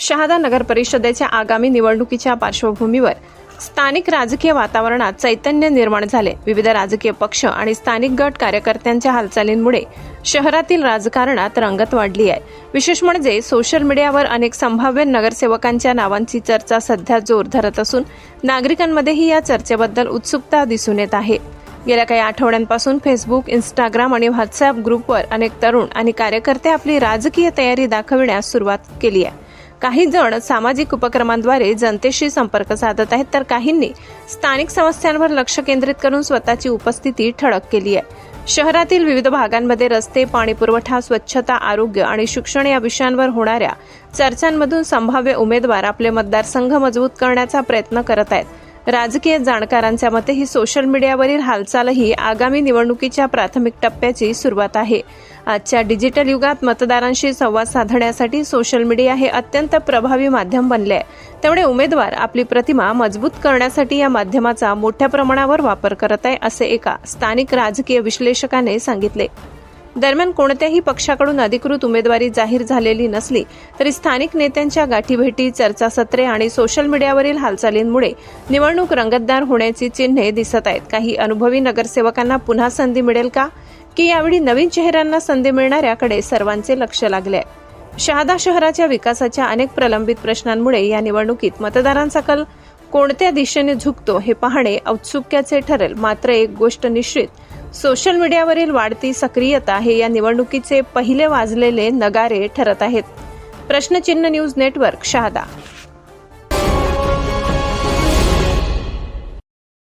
शहादा नगर परिषदेच्या आगामी निवडणुकीच्या पार्श्वभूमीवर स्थानिक राजकीय वातावरणात चैतन्य निर्माण झाले. विविध राजकीय पक्ष आणि स्थानिक गट कार्यकर्त्यांच्या हालचालींमुळे शहरातील राजकारणात रंगत वाढली आहे. विशेष म्हणजे सोशल मीडियावर अनेक संभाव्य नगरसेवकांच्या नावांची चर्चा सध्या जोर धरत असून नागरिकांमध्येही या चर्चेबद्दल उत्सुकता दिसून येत आहे. गेल्या काही आठवड्यांपासून फेसबुक इंस्टाग्राम आणि व्हॉट्सअप ग्रुपवर अनेक तरुण आणि कार्यकर्ते आपली राजकीय तयारी दाखविण्यास सुरुवात केली आहे. काही जण सामाजिक उपक्रमांद्वारे जनतेशी संपर्क साधत आहेत तर काहींनी स्थानिक समस्यांवर लक्ष केंद्रित करून स्वतःची उपस्थिती ठळक केली आहे. शहरातील विविध भागांमध्ये रस्ते पाणीपुरवठा स्वच्छता आरोग्य आणि शिक्षण या विषयांवर होणाऱ्या चर्चांमधून संभाव्य उमेदवार आपले मतदारसंघ मजबूत करण्याचा प्रयत्न करत आहेत. राजकीय जाणकारांच्या मते ही सोशल मीडियावरील हालचालही आगामी निवडणुकीच्या प्राथमिक टप्प्याची सुरुवात आहे. आजच्या डिजिटल युगात मतदारांशी संवाद साधण्यासाठी सोशल मीडिया हे अत्यंत प्रभावी माध्यम बनले आहे. त्यामुळे उमेदवार आपली प्रतिमा मजबूत करण्यासाठी या माध्यमाचा मोठ्या प्रमाणावर वापर करत आहे असे एका स्थानिक राजकीय विश्लेषकाने सांगितले. दरम्यान कोणत्याही पक्षाकडून अधिकृत उमेदवारी जाहीर झालेली नसली तरी स्थानिक नेत्यांच्या गाठीभेटी चर्चासत्रे आणि सोशल मीडियावरील हालचालींमुळे निवडणूक रंगतदार होण्याची चिन्हे दिसत आहेत. काही अनुभवी नगरसेवकांना पुन्हा संधी मिळेल का? की यावेळी नवीन चेहऱ्यांना संधी मिळणाऱ्याकडे सर्वांचे लक्ष लागले आहे? शहादा शहराच्या विकासाच्या अनेक प्रलंबित प्रश्नांमुळे या निवडणुकीत मतदारांचा कल कोणत्या दिशेने झुकतो हे पाहणे औत्सुक्याचे ठरेल. मात्र एक गोष्ट निश्चित सोशल मीडियावरील वाढती सक्रियता हे या निवडणुकीचे पहिले वाजलेले नगारे ठरत आहेत. प्रश्नचिन्ह न्यूज नेटवर्क शहादा.